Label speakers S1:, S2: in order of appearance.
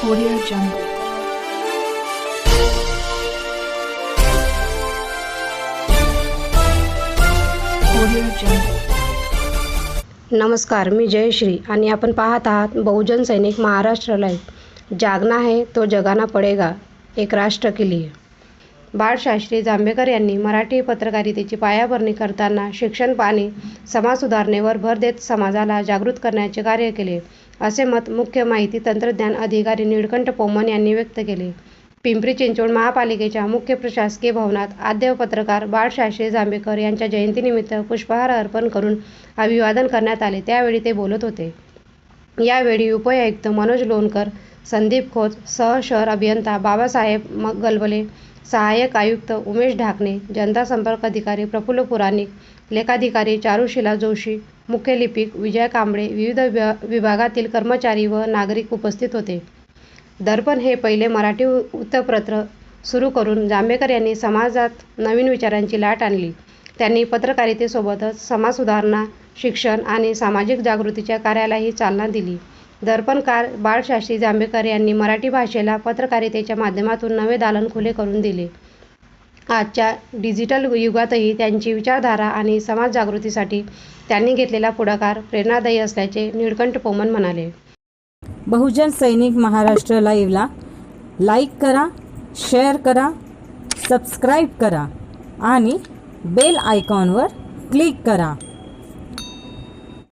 S1: Audio Jungle. Audio Jungle.
S2: नमस्कार मी जयश्री आणि आपण पाहत आहात बहुजन सैनिक महाराष्ट्र लाईव्ह जागना है तो जगाना पडेगा एक राष्ट्र के लिए बाळशास्त्री जांभेकर यांनी मराठी पत्रकारितेची पायाभरणी करताना शिक्षण आणि समाज सुधारणेवर भर देत समाजाला जागृत करण्याचे कार्य केले असे मत मुख्य माहिती तंत्रज्ञान अधिकारी निळकंठ पोमन यांनी व्यक्त केले. पिंपरी चिंचवड महापालिकेच्या मुख्य प्रशासकीय भवनात आद्य पत्रकार बाळशास्त्री जांभेकर यांच्या जयंतीनिमित्त पुष्पहार अर्पण करून अभिवादन करण्यात आले. त्यावेळी ते बोलत होते. यावेळी उपआयुक्त मनोज लोणकर संदीप खोत सहशहर अभियंता बाबासाहेब मग गलबले सहाय्यक आयुक्त उमेश ढाकणे जनता संपर्क अधिकारी प्रफुल्ल पुराणिक लेखाधिकारी चारुशिला जोशी मुख्य लिपिक विजय कांबळे विविध विभा विभागातील कर्मचारी व नागरिक उपस्थित होते. दर्पण हे पहिले मराठी वृत्तपत्र सुरू करून जांभेकर यांनी समाजात नवीन विचारांची लाट आणली. त्यांनी पत्रकारितेसोबतच समाजसुधारणा शिक्षण आणि सामाजिक जागृतीच्या कार्यालाही चालना दिली. दर्पणकार बाळशास्त्री जांभेकर यांनी मराठी भाषेला पत्रकारितेच्या माध्यमातून नवे दालन खुले करून दिले. आजच्या डिजिटल युगातही त्यांची विचारधारा आणि समाज जागृतीसाठी त्यांनी घेतलेला पुढाकार प्रेरणादायी असल्याचे निळकंठ पोमन म्हणाले.
S3: बहुजन सैनिक महाराष्ट्र लाईव्हला लाईक करा शेअर करा सबस्क्राईब करा आणि बेल आयकॉनवर क्लिक करा.